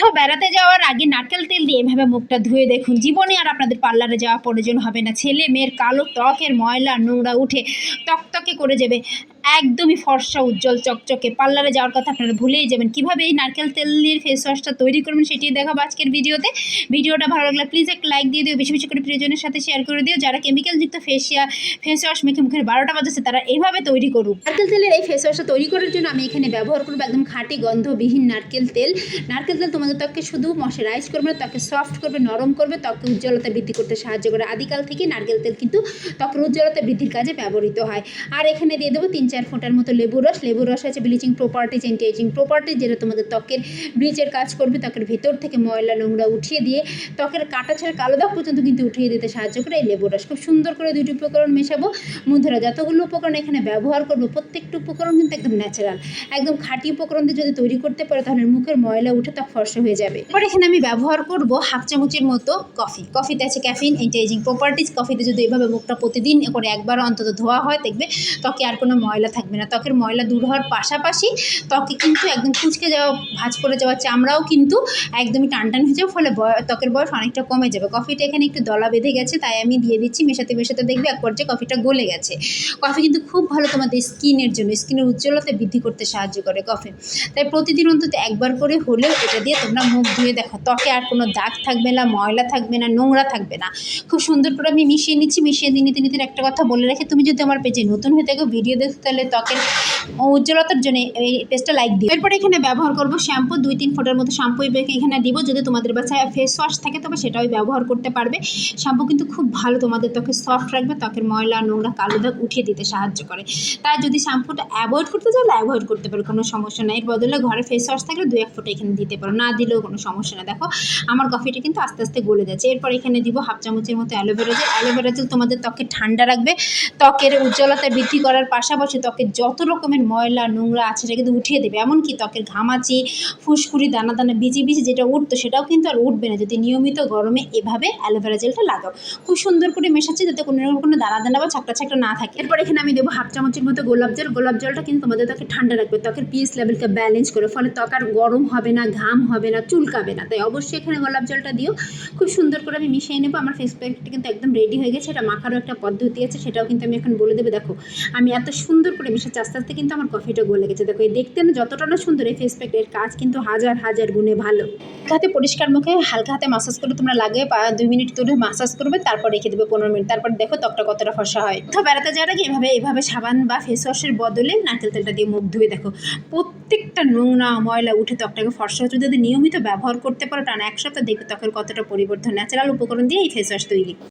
কোথাও বেড়াতে যাওয়ার আগে নারকেল তেল দিয়ে এভাবে মুখটা ধুয়ে দেখুন। জীবনে আর আপনাদের পার্লারে যাওয়া প্রয়োজন হবে না। ছেলে মেয়ের কালো ত্বকের ময়লা নোংরা উঠে তকতকে করে যাবে। একদমই ফর্সা, উজ্জ্বল, চকচকে। পার্লারে যাওয়ার কথা আপনারা ভুলেই যাবেন। কীভাবে এই নারকেল তেল দিয়ে ফেস ওয়াশটা তৈরি করবেন সেটি দেখাবো আজকের ভিডিওতে। ভিডিওটা ভালো লাগলে প্লিজ একটা লাইক দিয়ে দিও, বেশি বেশি করে প্রিয়জনের সাথে শেয়ার করে দিও। যারা কেমিক্যালযুক্ত ফেসিয়া ফেস ওয়াশ মেখে মুখের বারোটা বাজাচ্ছে, তারা এইভাবে তৈরি করুক। নারকেল তেলের এই ফেস ওয়াশটা তৈরি করার জন্য আমি এখানে ব্যবহার করব একদম খাঁটি, গন্ধবিহীন নারকেল তেল। নারকেল তেল তোমাদের ত্বককে শুধু ময়শ্চারাইজ করবে না, ত্বককে সফট করবে, নরম করবে, ত্বককে উজ্জ্বলতা বৃদ্ধি করতে সাহায্য করে। আদিকাল থেকে নারকেল তেল কিন্তু ত্বকের উজ্জ্বলতা বৃদ্ধির কাজে ব্যবহৃত হয়। আর এখানে দিয়ে দেবো তিন চার ফোঁটার মতো লেবু রস। লেবু রস আছে bleaching properties anti ageing properties যেটা তোমাদের ত্বকের ব্লিচের কাজ করবে, ত্বকের ভেতর থেকে ময়লা, নোংরা উঠিয়ে দিয়ে ত্বকের কাটা ছেড়ে কালো দাগ পর্যন্ত কিন্তু উঠিয়ে দিতে সাহায্য করে এই লেবু রস। খুব সুন্দর করে দুইটি উপকরণ মেশাবো। বন্ধুরা যতগুলো উপকরণ এখানে ব্যবহার করব, প্রত্যেকটা উপকরণ কিন্তু একদম ন্যাচারাল একদম খাঁটি উপকরণ দিয়ে যদি তৈরি করতে পারো, তাহলে মুখের ময়লা উঠে ত্বক ফর্সা হয়ে যাবে। এবার এখানে আমি ব্যবহার করব হাফ চামচের মতো কফি কফিতে আছে ক্যাফিন এন্টিএজিং প্রপার্টিজ কফিতে যদি এভাবে মুখটা প্রতিদিন করে একবার অন্তত ধোয়া হয়, দেখবে ত্বকে আর কোনো ময়লা থাকবে না। ত্বকের ময়লা দূর হওয়ার পাশাপাশি ত্বকে কিন্তু একদম কুচকে যাওয়া, ভাঁজ করে যাওয়া চামড়াও কিন্তু একদমই টান টান হয়ে যাবে, ফলে ত্বকের বয়স অনেকটা কমে যাবে। কফিটা এখানে একটু দলা বেঁধে গেছে, তাই আমি দিয়ে দিচ্ছি, মেশাতে মেশাতে দেখবে এক পর্যায়ে কফিটা গলে গেছে। কফি কিন্তু খুব ভালো তোমাদের স্কিনের জন্য, স্কিনের উজ্জ্বলতা বৃদ্ধি করতে সাহায্য করে কফি। তাই প্রতিদিন অন্তত একবার করে হলেও এটা দিয়ে তোমরা মুখ ধুয়ে দেখো। ত্বকে আর কোনো দাগ থাকবে না, ময়লা থাকবে না, নোংরা থাকবে না। খুব সুন্দর করে আমি মিশিয়ে নিচ্ছি, মিশিয়ে দিয়ে নিতে নিতে একটা কথা বলে রাখি, তুমি যদি আমার পেজে নতুন হয়ে থাকো, ভিডিও দেখতে তাহলে ত্বকের উজ্জ্বলতার জন্য এই পেস্টটা লাইক দিও। এরপর এখানে ব্যবহার করব শ্যাম্পু দুই তিন ফোটার মতো শ্যাম্পু এখানে দিব যদি তোমাদের বাসায় ফেস ওয়াশ থাকে, তবে সেটাও ব্যবহার করতে পারবে। শ্যাম্পু কিন্তু খুব ভালো তোমাদের ত্বকে সফট রাখবে, ত্বকের ময়লা, নোংরা, কালো দাগ উঠিয়ে দিতে সাহায্য করে। তাই যদি শ্যাম্পুটা অ্যাভয়েড করতে চাও অ্যাভয়েড করতে পারো, কোনো সমস্যা নেই। এর বদলে ঘরে ফেস ওয়াশ থাকলে দু এক ফোঁটা এখানে দিতে পারো। না দিলেও কোনো সমস্যা না দেখো, আমার কফিটা কিন্তু আস্তে আস্তে গলে যাচ্ছে। এরপর এখানে দিব হাফ চামচের মতো অ্যালোভেরা জেল অ্যালোভেরা জেল তোমাদের ত্বকে ঠান্ডা রাখবে। ত্বকের উজ্জ্বলতা বৃদ্ধি করার পাশাপাশি ত্বকের যত রকমের ময়লা, নোংরা আছে সেটা কিন্তু উঠিয়ে দেবে। এমনকি ত্বকের ঘামাচি, ফুসকুড়ি দানা দানা বিচি বিচি যেটা উঠতো সেটাও কিন্তু আর উঠবে না যদি নিয়মিত গরমে এভাবে অ্যালোভেরা জেলটা লাগাও। খুব সুন্দর করে মেশাচ্ছি যাতে কোনো রকম কোনো দানা দানা বা ছাকটা ছাকটা না থাকে। এরপর এখানে আমি দেবো হাফ চামচের মতো গোলাপ জল। গোলাপ জলটা কিন্তু তোমাদের ত্বকে ঠান্ডা রাখবে। ত্বকের পিএস লেভেলকে ব্যালেন্স করে ফলে ত্বক আর গরম হবে না, ঘাম হবে না, চুলকাবে না। তাই অবশ্যই এখানে গোলাপ জলটা দিও। খুব সুন্দর করে আমি মিশিয়ে নেব। আমার ফেস প্যাকটা কিন্তু একদম রেডি হয়ে গেছে। এটা মাখারও একটা পদ্ধতি আছে, সেটাও কিন্তু আমি এখন বলে দেবো। দেখো, আমি এত সুন্দর করে মিশাচ্ছি, আস্তে আস্তে কিন্তু আমার কফিটা গলে গেছে। দেখো, এই দেখতে না যতটা না সুন্দর, এই ফেস প্যাকের কাজ কিন্তু হাজার হাজার গুণে ভালো। হাতে পরিষ্কার মুখে, হালকা হাতে মাসাজ করে তোমরা লাগে দুই মিনিট ধরে মাসাজ করবে, তারপর রেখে দেবে পনেরো মিনিট। তারপর দেখো ত্বকটা কতটা ফসা হয়। কোথাও বেড়াতে যাওয়ার আগে এভাবে এভাবে সাবান বা ফেস ওয়াশের বদলে নারকেল তেলটা দিয়ে মুখ ধুয়ে দেখো। প্রত্যেকটা নোংরা ময়লা উঠে ত্বকটাকে ফর্সা হচ্ছে। যদি নিয়মিত ব্যবহার করতে পারো, টানা এক সপ্তাহ দেখবে ত্বকের কতটা পরিবর্তন। ন্যাচারাল উপকরণ দিয়ে এই ফেস ওয়াশ তৈরি।